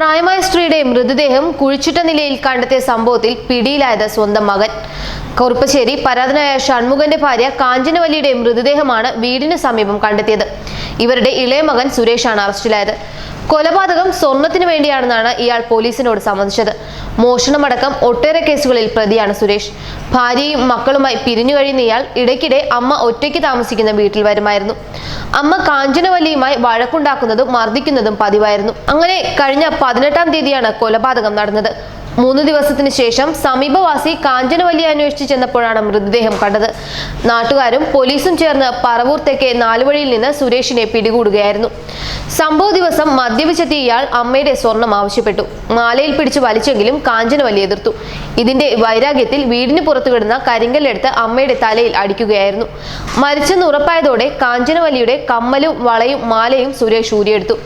പ്രായമായ സ്ത്രീയുടെ മൃതദേഹം കുഴിച്ചിട്ട നിലയിൽ കണ്ടെത്തിയ സംഭവത്തിൽ പിടിയിലായത് സ്വന്തം മകൻ. കുറുപ്പശ്ശേരി പരാതനായ ഷൺമുഖന്റെ ഭാര്യ കാഞ്ചനവല്ലിയുടെ മൃതദേഹമാണ് വീടിന് സമീപം കണ്ടെത്തിയത്. ഇവരുടെ ഇളയ മകൻ സുരേഷാണ് അറസ്റ്റിലായത്. കൊലപാതകം സ്വർണത്തിന് വേണ്ടിയാണെന്നാണ് ഇയാൾ പോലീസിനോട് സമ്മതിച്ചത്. മോഷണമടക്കം ഒട്ടേറെ കേസുകളിൽ പ്രതിയാണ് സുരേഷ്. ഭാര്യയും മക്കളുമായി പിരിഞ്ഞു കഴിയുന്ന ഇയാൾ ഇടയ്ക്കിടെ അമ്മ ഒറ്റയ്ക്ക് താമസിക്കുന്ന വീട്ടിൽ വരുമായിരുന്നു. അമ്മ കാഞ്ചനവല്ലിയുമായി വഴക്കുണ്ടാക്കുന്നതും മർദ്ദിക്കുന്നതും പതിവായിരുന്നു. അങ്ങനെ കഴിഞ്ഞ പതിനെട്ടാം തീയതിയാണ് കൊലപാതകം നടന്നത്. മൂന്ന് ദിവസത്തിന് ശേഷം സമീപവാസി കാഞ്ചനവല്ലി അന്വേഷിച്ച് ചെന്നപ്പോഴാണ് മൃതദേഹം കണ്ടത്. നാട്ടുകാരും പോലീസും ചേർന്ന് പറവൂർ തെക്കേ നാലുവഴിയിൽ നിന്ന് സുരേഷിനെ പിടികൂടുകയായിരുന്നു. സംഭവ ദിവസം മദ്യപിച്ചെത്തിയ ഇയാൾ അമ്മയുടെ സ്വർണം ആവശ്യപ്പെട്ടു. മാലയിൽ പിടിച്ചു വലിച്ചെങ്കിലും കാഞ്ചനവല്ലി എതിർത്തു. ഇതിന്റെ വൈരാഗ്യത്തിൽ വീടിന് പുറത്തു കിടന്ന കരിങ്കല്ലെടുത്ത് അമ്മയുടെ തലയിൽ അടിക്കുകയായിരുന്നു. മരിച്ചെന്ന് ഉറപ്പായതോടെ കാഞ്ചനവല്ലിയുടെ കമ്മലും വളയും മാലയും സുരേഷ് ഊരിയെടുത്തു.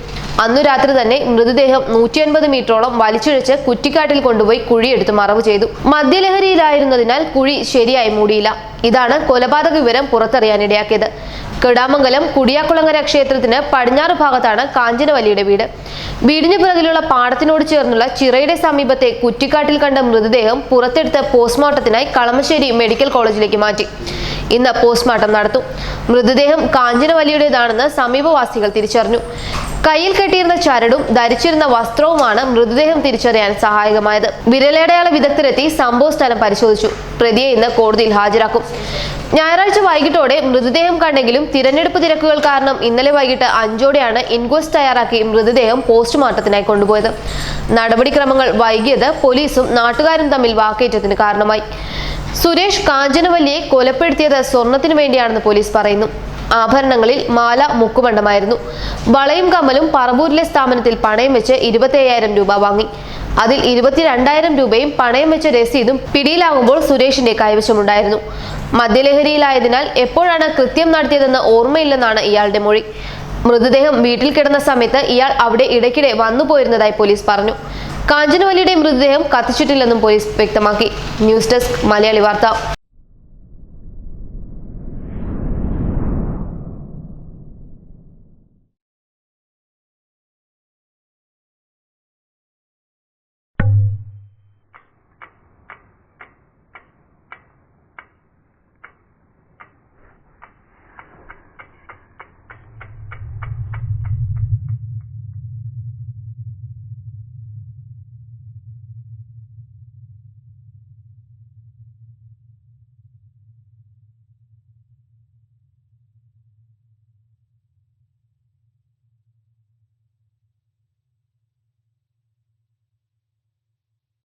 അന്നു രാത്രി തന്നെ മൃതദേഹം നൂറ്റി അൻപത് മീറ്ററോളം വലിച്ചിഴച്ച് കുറ്റിക്കാട്ടിൽ കൊണ്ടുപോയി കുഴിയെടുത്ത് മറവ് ചെയ്തു. മദ്യലഹരിയിലായിരുന്നതിനാൽ കുഴി ശരിയായി മൂടിയില്ല. ഇതാണ് കൊലപാതക വിവരം പുറത്തറിയാനിടയാക്കിയത് കിടാമംഗലം കുടിയാക്കുളങ്ങര ക്ഷേത്രത്തിന് പടിഞ്ഞാറ് ഭാഗത്താണ് കാഞ്ചനവല്ലിയുടെ വീട്. വീടിന് പിറകിലുള്ള പാടത്തിനോട് ചേർന്നുള്ള ചിറയുടെ സമീപത്തെ കുറ്റിക്കാട്ടിൽ കണ്ട മൃതദേഹം പുറത്തെടുത്ത് പോസ്റ്റ്മോർട്ടത്തിനായി കളമശ്ശേരി മെഡിക്കൽ കോളേജിലേക്ക് മാറ്റി. ഇന്ന് പോസ്റ്റ്മോർട്ടം നടത്തും മൃതദേഹം കാഞ്ചനവലിയുടേതാണെന്ന് സമീപവാസികൾ തിരിച്ചറിഞ്ഞു. കയ്യിൽ കെട്ടിയിരുന്ന ചരടും ധരിച്ചിരുന്ന വസ്ത്രവുമാണ് മൃതദേഹം തിരിച്ചറിയാൻ സഹായകമായത്. വിരലടയാള വിദഗ്ധരെത്തി സംഭവ സ്ഥലം പരിശോധിച്ചു. പ്രതിയെ ഇന്ന് കോടതിയിൽ ഹാജരാക്കും. ഞായറാഴ്ച വൈകിട്ടോടെ മൃതദേഹം കണ്ടെങ്കിലും തിരഞ്ഞെടുപ്പ് തിരക്കുകൾ കാരണം ഇന്നലെ വൈകിട്ട് അഞ്ചോടെയാണ് ഇൻക്വസ്റ്റ് തയ്യാറാക്കി മൃതദേഹം പോസ്റ്റ്മോർട്ടത്തിനായി കൊണ്ടുപോയത്. നടപടിക്രമങ്ങൾ വൈകിയത് പോലീസും നാട്ടുകാരും തമ്മിൽ വാക്കേറ്റത്തിന് കാരണമായി. സുരേഷ് കാഞ്ചനവല്ലിയെ കൊലപ്പെടുത്തിയത് സ്വർണത്തിന് വേണ്ടിയാണെന്ന് പോലീസ് പറയുന്നു. ആഭരണങ്ങളിൽ മാല മുക്കുമണ്ഡമായിരുന്നു വളയും കമ്മലും പറമ്പൂരിലെ സ്ഥാപനത്തിൽ പണയം വെച്ച് ഇരുപത്തി രൂപ വാങ്ങി. അതിൽ ഇരുപത്തിരണ്ടായിരം രൂപയും പണയം വെച്ച രസീതും പിടിയിലാകുമ്പോൾ സുരേഷിന്റെ കൈവശമുണ്ടായിരുന്നു. മദ്യലഹരിയിലായതിനാൽ എപ്പോഴാണ് കൃത്യം നടത്തിയതെന്ന് ഓർമ്മയില്ലെന്നാണ് ഇയാളുടെ മൊഴി. മൃതദേഹം വീട്ടിൽ കിടന്ന സമയത്ത് ഇയാൾ അവിടെ ഇടയ്ക്കിടെ വന്നുപോയിരുന്നതായി പോലീസ് പറഞ്ഞു. കാഞ്ചനവല്ലിയുടെ മൃതദേഹം കത്തിച്ചിട്ടില്ലെന്നും പോലീസ് വ്യക്തമാക്കി. ന്യൂസ് ഡെസ്ക് മലയാളി വാർത്ത.